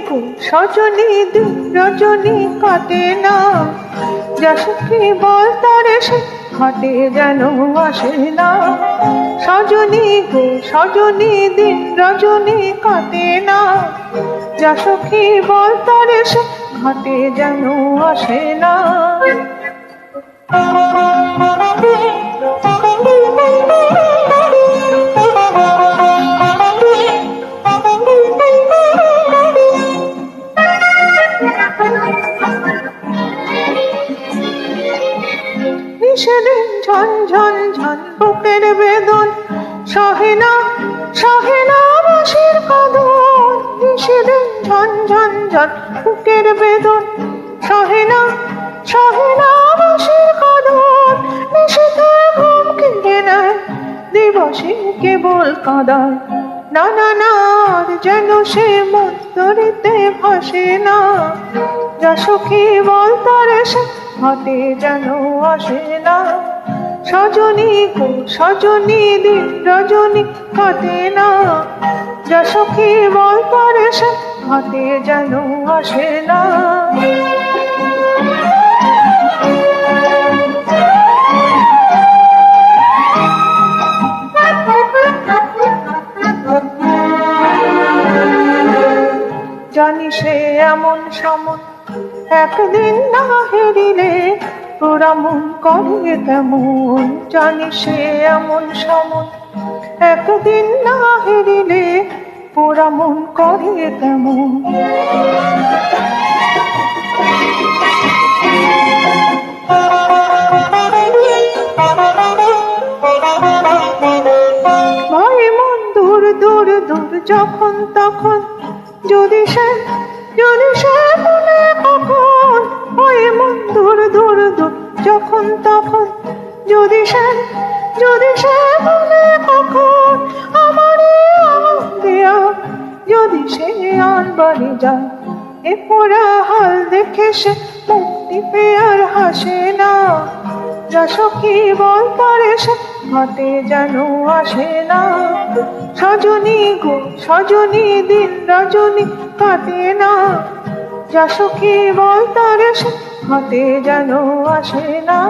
রজনী দিন রজনী না। বল তারে সে যেন আসে না। সজনী গো, সজনী দিন রজনী কাটে না। যা সখী বল তারে সে যেন আসে না। সেদিন ঝন ঝন ঝন বুকের বেদন সহে না সহে না বাসির সেদিন ঝন ঝন ঝন বুকের বেদন সহে না সহে বাসির কদন নিশিতে ঘুম কেড়ে নেয় দিবসে কেবল কাঁদায়। না না না যেন সে মন্তরিতে ভাসে না। যা সখী বল তারে সে হাতে যেন আসে না। সজনী গো সজনী দিন রজনী কাটে না। যা সখী বল তারে সে, হাতে যেন আসে না। জানি সে এমন সমন একদিন না হেরিলে তোরা মন করে কেমন জানি সে এমন সমন। একদিন না হেরিলে ওরা মন করে কেমন ভয় মন দূর দূর দূর যখন তখন, যদি সে যদি সে মনে কখন তখন যদি সে যদি সে মনে কখন আমার দেয়া যদি সে আনবারে যায়, এ পোড়া হাল দেখে সে মুক্তি পেয়ে আর হাসে না। যা সখী বল তারে সে হাতে যেন আসে না। সজনী গো, সজনী দিন, রজনী কাটে না। যা সখী বল তারে সে হাতে যেন আসে না।